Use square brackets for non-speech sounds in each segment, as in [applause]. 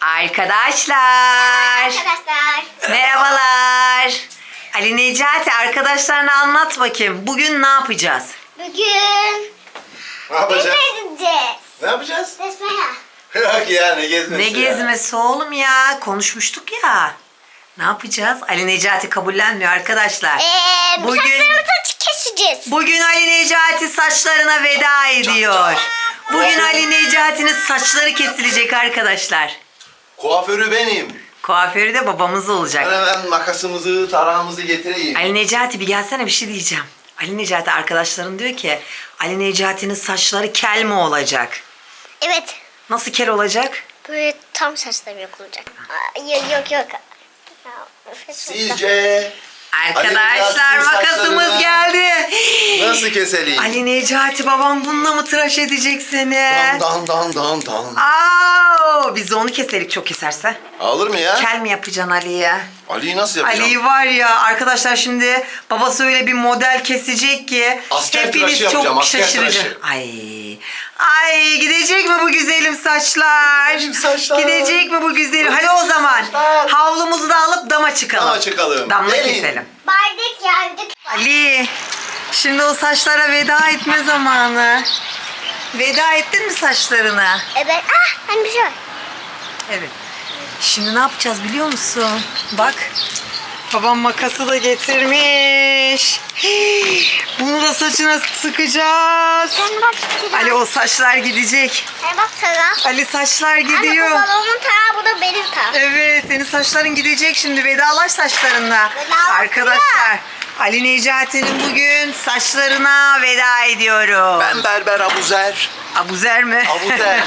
Arkadaşlar. Arkadaşlar. Merhabalar. Ali Necati arkadaşlarına anlat bakayım. Bugün ne yapacağız? Bugün Ne yapacağız? gezmeye gideceğiz. Ne yapacağız? Gezmeye. Yok ya ne gezmesi Ne ya? gezmesi oğlum ya? Konuşmuştuk ya. Ne yapacağız? Ali Necati kabullenmiyor arkadaşlar. Ee, Bugün- saçlarımızı keseceğiz. Bugün Ali Necati saçlarına veda ediyor. Bugün Ali Necati'nin saçları kesilecek arkadaşlar. Kuaförü benim. Kuaförü de babamız Ben olacak. hemen makasımızı, tarağımızı getireyim. Ali Necati bir gelsene bir şey diyeceğim. Ali Necati arkadaşların diyor ki Ali Necati'nin saçları kel mi olacak? Evet. Nasıl kel olacak? Böyle tam saçlarım yok olacak. Aa, Yok yok. Ya. Sizce Arkadaşlar Necati'nin makasımız saçlarını geldi. nasıl keselim? Ali Necati babam bununla mı tıraş edecek seni? Dan dan dan dan dan. Aa, biz de onu keserik çok keserse. Alır mı ya? Kel mi yapacaksın Ali'ye? Ali'yi nasıl yapacağım? Ali var ya arkadaşlar şimdi babası öyle bir model kesecek ki Asker hepiniz tıraşı yapacağım, çok asker şaşıracak. tıraşı. Ay. Ay gidecek mi bu güzelim saçlar? Güzelim saçlar. Gidecek mi bu güzelim? Hadi o zaman saçlar. havlumuzu da alıp dama çıkalım. Dama çıkalım. Damla Gelin. keselim. Bardak geldik. Ali şimdi o saçlara veda etme zamanı. Veda ettin mi saçlarına? Evet. Ah hani bir şey var. Evet. Şimdi ne yapacağız biliyor musun? Bak. Babam makası da getirmiş. Bunu da saçına sıkacağız. Sen bak. Ali o saçlar gidecek. Sen bak sana. Ali saçlar Anne gidiyor. bu babamın tarağı bu da benim tarağım. Evet senin saçların gidecek şimdi. Vedalaş saçlarınla. Vedalaş Arkadaşlar Ali Necati'nin bugün saçlarına veda ediyorum. Ben Berber Abuzer. Abuzer mi? Abuzer. [laughs]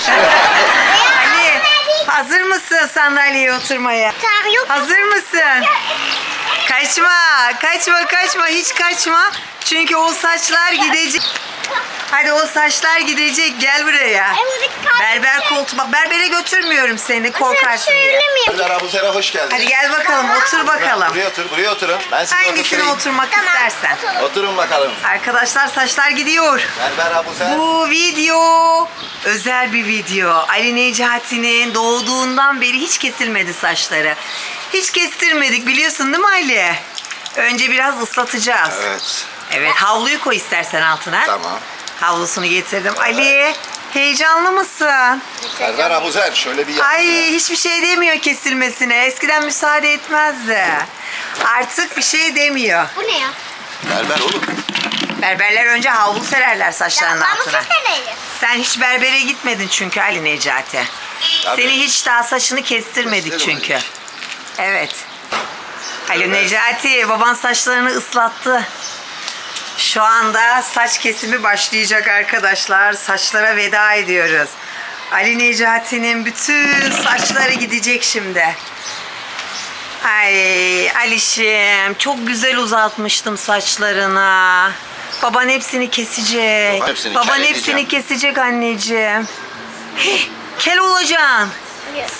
Ali hazır mısın sandalyeye oturmaya? Hazır mısın? Kaçma, kaçma, kaçma, hiç kaçma. Çünkü o saçlar gidecek. Hadi o saçlar gidecek, gel buraya. Berber koltuğu, bak berbere götürmüyorum seni korkarsın diye. miyim? Berber Abuzer'e hoş geldin. Hadi gel bakalım, otur bakalım. Buraya otur, buraya oturun. Ben sizi Hangisine oturtayım. oturmak istersen. Oturun bakalım. Arkadaşlar saçlar gidiyor. Berber Abuzer. Bu video özel bir video. Ali Necati'nin doğduğundan beri hiç kesilmedi saçları. Hiç kestirmedik biliyorsun değil mi Ali? Önce biraz ıslatacağız. Evet. Evet havluyu koy istersen altına. Tamam. Havlusunu getirdim. Ali heyecanlı mısın? Berber Abuzer şöyle bir yap. Ay hiçbir şey demiyor kesilmesine. Eskiden müsaade etmezdi. Artık bir şey demiyor. Bu ne ya? Berber oğlum. Berberler önce havlu sererler saçlarının Ya, ben bu altına. Sen hiç berbere gitmedin çünkü Ali Necati. Tabii. Seni hiç daha saçını kestirmedik Kestirmedik. çünkü. Evet. Ali Necati baban saçlarını ıslattı. Şu anda saç kesimi başlayacak arkadaşlar. Saçlara veda ediyoruz. Ali Necati'nin bütün saçları gidecek şimdi. Ay Alişim çok güzel uzatmıştım saçlarına. Baban hepsini kesecek. Baban hepsini Baban hepsini kesecek anneciğim. Hih, Kel olacaksın.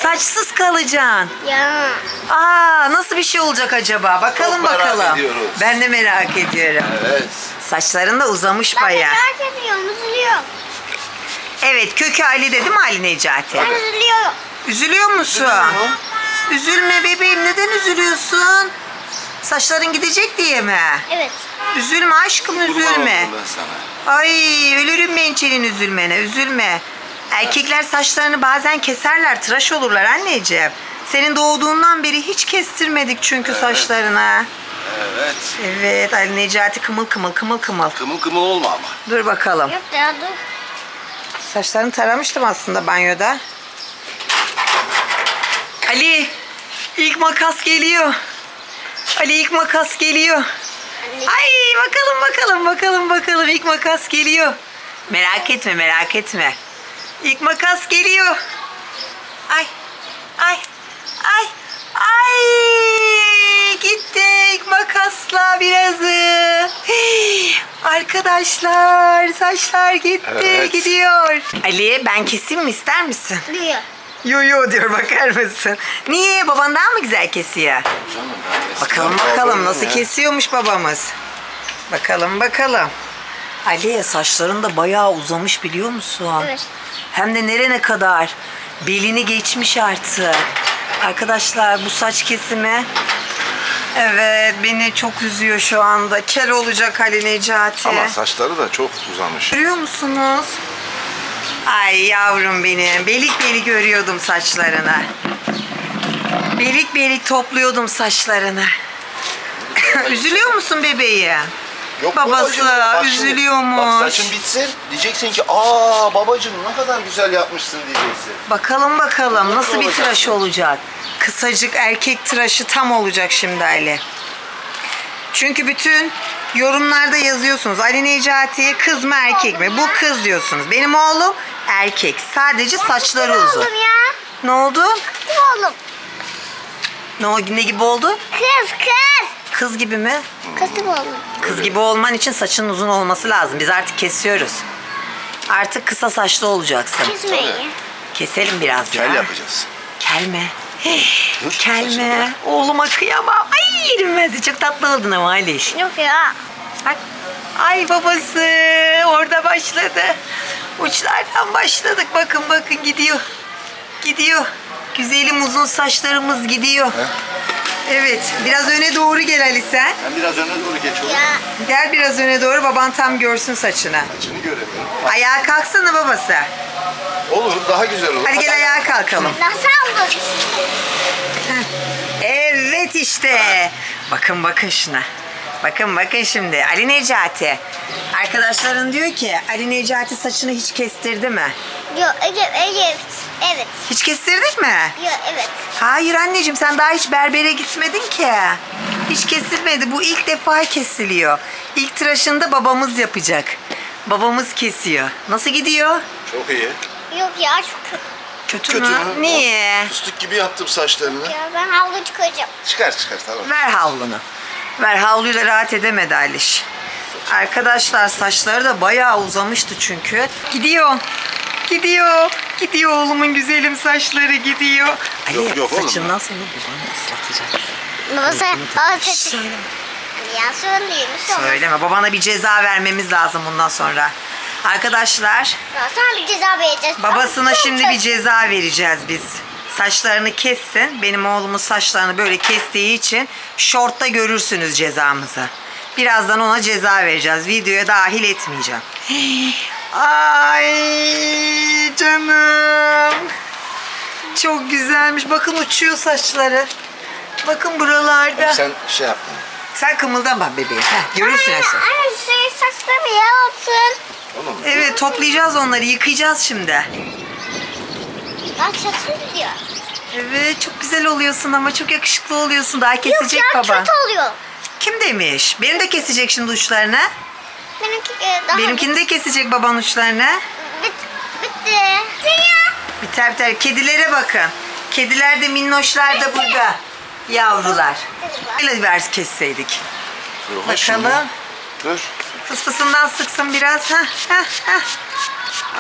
Saçsız kalacaksın. Ya. Aa nasıl bir şey olacak acaba? Bakalım Çok merak bakalım. ediyoruz. Ben de merak ediyorum. Evet. Saçların da uzamış Ben bayağı. merak ediyorum. Üzülüyorum. Evet kökü Ali dedi mi Ali Necati? Ben üzülüyorum. Üzülüyor musun? Üzülme bebeğim neden üzülüyorsun? Saçların gidecek diye mi? Evet. Üzülme aşkım Kurban üzülme. oldum ben sana. Ay ölürüm ben senin üzülmene üzülme. Erkekler saçlarını bazen keserler tıraş olurlar anneciğim. Senin doğduğundan beri hiç kestirmedik çünkü Evet. saçlarını. Evet. Evet Ali Necati kımıl kımıl kımıl kımıl. Kımıl kımıl olma ama. Dur bakalım. Yok ya dur. Saçlarını taramıştım aslında banyoda. Ali ilk makas geliyor. Ali ilk makas geliyor. Ay bakalım bakalım bakalım bakalım ilk makas geliyor. Merak etme merak etme. İlk makas geliyor. Ay ay ay ay gitti ilk makasla birazı. Hey, arkadaşlar saçlar gitti Evet. gidiyor. Ali ben keseyim mi ister misin? Duyuyor. Yo yo diyor bakar mısın? Niye baban daha mı güzel kesiyor? Canım ben Bakalım eskiden bakalım nasıl ya. kesiyormuş babamız. Bakalım bakalım. Ali saçların da bayağı uzamış biliyor musun? Evet. Hem de nerene kadar? Belini geçmiş artık. Arkadaşlar bu saç kesimi Evet beni çok üzüyor şu anda. Kel olacak Ali Necati. Ama saçları da çok uzamış. Görüyor musunuz? Ay yavrum benim. Belik belik örüyordum saçlarını. Belik belik topluyordum saçlarını. [laughs] Üzülüyor musun bebeği? Yok Babası babacığım, bak şimdi, üzülüyormuş. Bak saçın bitsin diyeceksin ki aa babacığım ne kadar güzel yapmışsın diyeceksin. Bakalım bakalım Mutlu nasıl bir tıraş olacak. Kısacık erkek tıraşı tam olacak şimdi Ali. Çünkü bütün yorumlarda yazıyorsunuz. Ali Necati'ye kız mı erkek mi? Bu kız diyorsunuz. Benim oğlum erkek. Sadece saçları uzun. Oğlum ya. Ne oldu? Oğlum. Ne, o- ne gibi oldu? Kız kız. Kız gibi mi? Kız oğlum. Kız gibi olman için saçın uzun olması lazım. Biz artık kesiyoruz. Artık kısa saçlı olacaksın. Kesmeyin. Keselim biraz ya. Kel yapacağız. Kel mi? Dur, Kel saçını mi? Oğluma kıyamam. Ay yerim ben. Çok tatlı oldun ama Aliş. Yok ya. Bak. Ay babası orada başladı. Uçlardan başladık. Bakın bakın gidiyor. Gidiyor. Güzelim uzun saçlarımız gidiyor. Evet. Biraz öne doğru gel Ali sen. Ben biraz öne doğru geç oğlum. Ya. Gel biraz öne doğru. Baban tam görsün saçını. Saçını göremiyorum Ayağa kalksana babası. olur daha güzel olur. Hadi gel ayağa kalkalım. Nasıl olur? Evet işte. Bakın bakın şuna. Bakın bakın şimdi. Ali Necati. Arkadaşların diyor ki Ali Necati saçını hiç kestirdi mi? Yok evet evet. Evet. Hiç kestirdik mi? Yok evet. Hayır anneciğim sen daha hiç berbere gitmedin ki. Hiç kesilmedi. Bu ilk defa kesiliyor. İlk tıraşını da babamız yapacak. Babamız kesiyor. Nasıl gidiyor? Çok iyi. Yok ya çok kötü. Kötü, Kötü mü? mü? Niye? Fıstık gibi yaptım saçlarını. Ya ben havlu çıkaracağım. Çıkar çıkar tamam. Ver havlunu. Ver havluyla rahat edemedi Aliş. Arkadaşlar saçları da bayağı uzamıştı çünkü. Gidiyor. Gidiyor. Gidiyor oğlumun güzelim saçları gidiyor. Ali Yok, yok oğlum. saçından sonra babanı ıslatacaksın. Baba sen aa saçı. söyleme. Ya söyleyeyim. Söyleme. Babana bir ceza vermemiz lazım bundan sonra. Arkadaşlar Ya sana bir ceza vereceğiz. babasına şimdi bir ceza vereceğiz biz. Saçlarını kessin. Benim oğlumun saçlarını böyle kestiği için şortta görürsünüz cezamızı. Birazdan ona ceza vereceğiz. Videoya dahil etmeyeceğim. [laughs] Ay canım. Çok güzelmiş. Bakın uçuyor saçları. Bakın buralarda. Sen, Sen şey yapma. kımıldama bebeğim. Heh, görürsün her şeyi. Anne şey saçlarımı yaptın. Tamam? Evet toplayacağız onları. Yıkayacağız şimdi. Ben saçım diyor. Evet çok güzel oluyorsun ama çok yakışıklı oluyorsun. Daha Yok kesecek ya baba. kötü oluyor. Kim demiş? Benim de kesecek şimdi uçlarını. Benimki e, daha Benimkini de kesecek baban uçlarını. Bit, bitti. Ne ya? Biter biter. Kedilere bakın. Kediler de minnoşlar da burada. Yavrular. Öyle ver kesseydik. Dur. Bakalım. Dur. Fıs fısından sıksın biraz. Ha, ha, ha.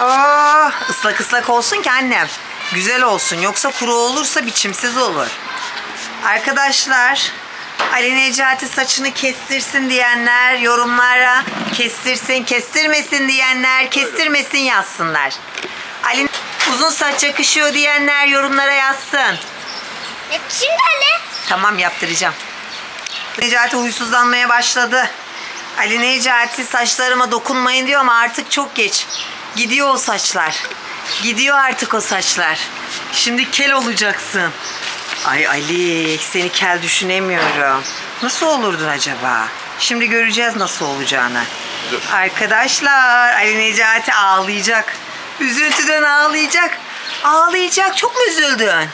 Oh, ıslak ıslak olsun ki annem. Güzel olsun. Yoksa kuru olursa biçimsiz olur. Arkadaşlar Ali Necati saçını kestirsin diyenler yorumlara kestirsin kestirmesin diyenler kestirmesin yazsınlar. Ali uzun saç yakışıyor diyenler yorumlara yazsın. E, şimdi anne. Tamam yaptıracağım. Necati huysuzlanmaya başladı. Ali Necati saçlarıma dokunmayın diyor ama artık çok geç. Gidiyor o saçlar. Gidiyor artık o saçlar. Şimdi kel olacaksın. Ay Ali seni kel düşünemiyorum. Nasıl olurdun acaba? Şimdi göreceğiz nasıl olacağını. Dur. Arkadaşlar Ali Necati ağlayacak. Üzüntüden ağlayacak. Ağlayacak. Çok mu üzüldün?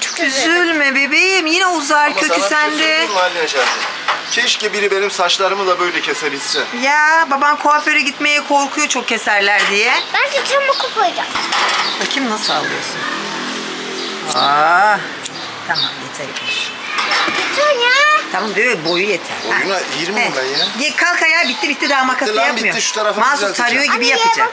Çok. Üzülme bebeğim. Yine uzar Ama kökü sana bir şey sende. söyleyeyim mi Ali Necati? Keşke biri benim saçlarımı da böyle kesebilse. Ya baban kuaföre gitmeye korkuyor çok keserler diye. Ben saçımı koparacağım. Bakayım nasıl alıyorsun. Aa, tamam yeter yeter. Bitti ya. Tamam böyle boyu yeter. Ha. Boyuna 20 Evet. ben ya. Ye, kalk ayağa bitti bitti daha makası lan, yapmıyor. bitti, şu tarafını Mahsus düzelteceğim. tarıyor gibi Anne, yapacak.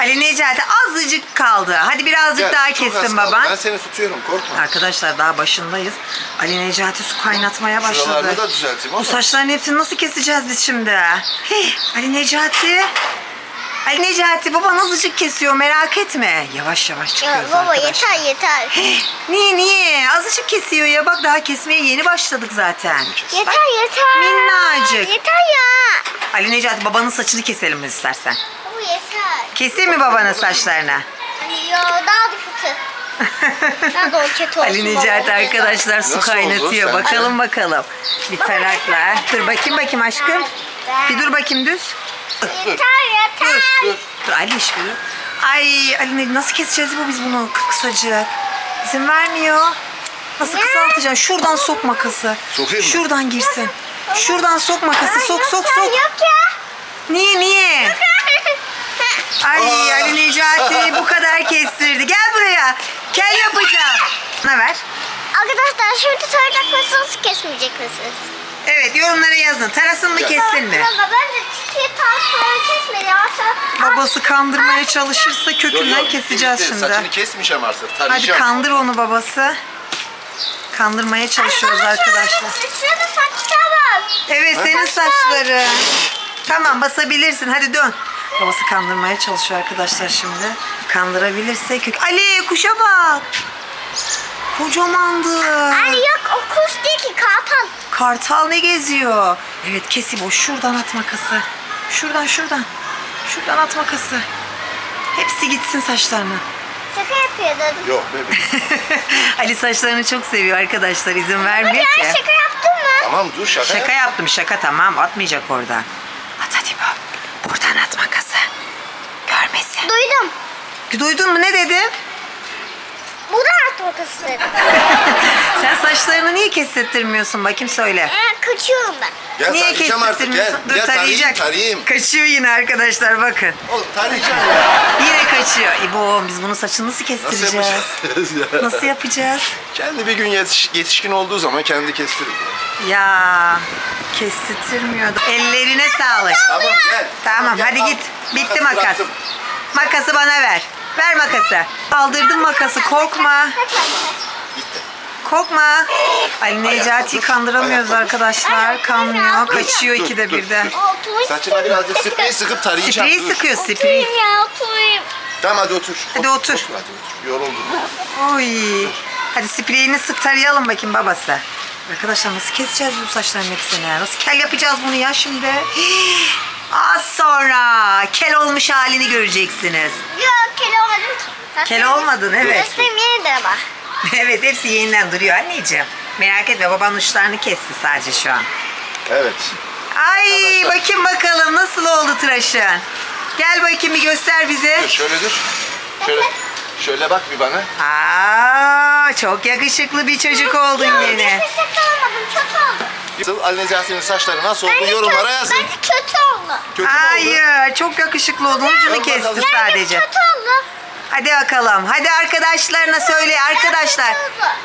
Ali Necati azıcık kaldı. Hadi birazcık Gel, daha çok az kessin kaldı. baban. Ben seni tutuyorum korkma. Arkadaşlar daha başındayız. Ali Necati su kaynatmaya başladı. Şuralarını da düzelteyim Bu ama. saçların hepsini nasıl keseceğiz biz şimdi? Hey, Ali Necati. Ali Necati baban azıcık kesiyor merak etme. Yavaş yavaş Ya, çıkıyoruz baba arkadaşlar. yeter yeter. Niye niye? Azıcık kesiyor ya bak daha kesmeye yeni başladık zaten. yeter yeter. Minnacık. Yeter ya. Ali Necati babanın saçını keselim mi istersen? Bu yeter. Keseyim mi babanın saçlarını? Hani ya daha da kötü. Daha da o kötü olsun. Ali Necati baba. arkadaşlar su Nasıl kaynatıyor. Sence? Bakalım bakalım. Bir tarakla. Dur bakayım bakayım aşkım. Bir dur bakayım düz. Yeter Dur. Dur Ali iş bir dur. Ay Ali ne- nasıl keseceğiz bu biz bunu kısacık? İzin vermiyor. Nasıl kısaltacaksın? Şuradan sok makası. Sokayım mı? Şuradan girsin. Şuradan sok makası. Sok sok sok. Yok ya. Niye niye? [laughs] Ay Aa. Ali Necati bu kadar kestirdi. Gel buraya. Kel yapacağım. Bana ver. Arkadaşlar şimdi soracak mısınız kesmeyecek misiniz? Evet yorumlara yazın. Tarasın mı kessin mi? Baba ben de çiçeği kesmedi. Yoksa Babası kandırmaya çalışırsa Yok, kökünden yok, keseceğiz bitti. şimdi. Saçını kesmeyeceğim artık. Hadi Tarayacağım. kandır onu babası. Kandırmaya çalışıyoruz arkadaşlar. Şurada saçlar var. Evet senin Saçlar. saçları. Tamam basabilirsin hadi dön. Babası kandırmaya çalışıyor arkadaşlar şimdi. Kandırabilirse kök. Ali kuşa bak. Kocamandı. Ay yok o kuş değil ki kartal. Kartal ne geziyor? Evet kesi boş. Şuradan at makası. Şuradan şuradan. Şuradan at makası. Hepsi gitsin saçlarına. Şaka yapıyor dedim. Yok bebeğim. [laughs] Ali saçlarını çok seviyor arkadaşlar. izin vermiyor Ya ki. şaka yaptın mı? tamam dur şaka. Şaka yap. yaptım şaka tamam atmayacak oradan. At hadi bu. Buradan at makası. Görmesin. Duydum. Duydun mu ne dedim? Buradan at makası dedim. [laughs] Sen saçlarını niye kestirtmiyorsun bakayım söyle. Ee, kaçıyorum ben. Gel niye tarayacağım artık gel. kestirtmiyorsun? Dur Gel tarayayım tarayacak. tarayayım. Kaçıyor yine arkadaşlar bakın. Oğlum tarayacağım ya. Yine kaçıyor. İbo biz bunu saçını nasıl Nasıl kestireceğiz? yapacağız ya? Nasıl yapacağız? Kendi bir gün yetiş- yetişkin olduğu zaman kendi kestirir. Ya kestirmiyordu. Ellerine sağlık. Tamam gel. Tamam gel, hadi al. git. Bitti Makası makas. bıraktım. Makası bana ver. Ver makası. Aldırdım makası korkma. Bitti. Korkma. Ali Necati'yi kandıramıyoruz arkadaşlar. Kanmıyor. Kaçıyor ikide birde. Saçına birazcık sprey sıkıp tarayacağım. Spreyi dur. sıkıyor sprey. Oturayım ya oturayım. Tamam hadi otur. Hadi otur. Hadi otur. Yoruldum. Oy. Hadi spreyini sık tarayalım bakayım babası. Arkadaşlar nasıl keseceğiz bu saçların hepsini? Nasıl kel yapacağız bunu ya şimdi? [gasps] Az sonra kel olmuş halini göreceksiniz. Yok kel olmadım ki. Kel olmadın, evet. Saçlarım yenidir ama. [laughs] evet hepsi yeniden duruyor anneciğim. Merak etme baban uçlarını kesti sadece şu an. Evet. Ay bakayım bakalım nasıl oldu tıraşın. Gel bakayım bir göster bize. Dur şöyle dur. Şöyle. Şöyle bak bir bana. Aa çok yakışıklı bir çocuk oldun yine. şaka olmadım. Kötü oldu. Nasıl Ali Necati'nin saçları nasıl oldu yorumlara yazın. Bence kötü oldu. Kötü mü oldu? Hayır çok yakışıklı oldun ucunu Yok kesti bakalım. sadece. Bence kötü oldu. Hadi bakalım. Hadi arkadaşlarına söyle arkadaşlar.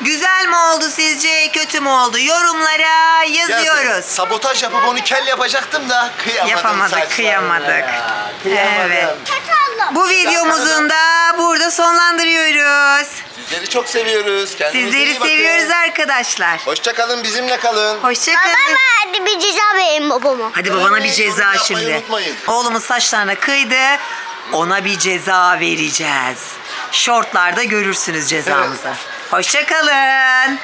Güzel mi oldu sizce kötü mü oldu? Yorumlara Ya yazıyoruz. Sabotaj yapıp onu kel yapacaktım da kıyamadım Yapamadık, saçlarına kıyamadık. ya. Kıyamadım. Evet. Kötü oldu. Bu videomuzun da burada sonlandırıyoruz. Sizleri çok seviyoruz. Kendinize Sizleri iyi bakın. seviyoruz arkadaşlar. Hoşça kalın bizimle kalın. Hoşçakalın. Baba hadi bir ceza verin babama. Hadi babana bir Evet, ceza yapmayı şimdi. unutmayın. Oğlumun saçlarına kıydı. Ona bir ceza vereceğiz. Şortlarda görürsünüz cezamızı. Hoşçakalın.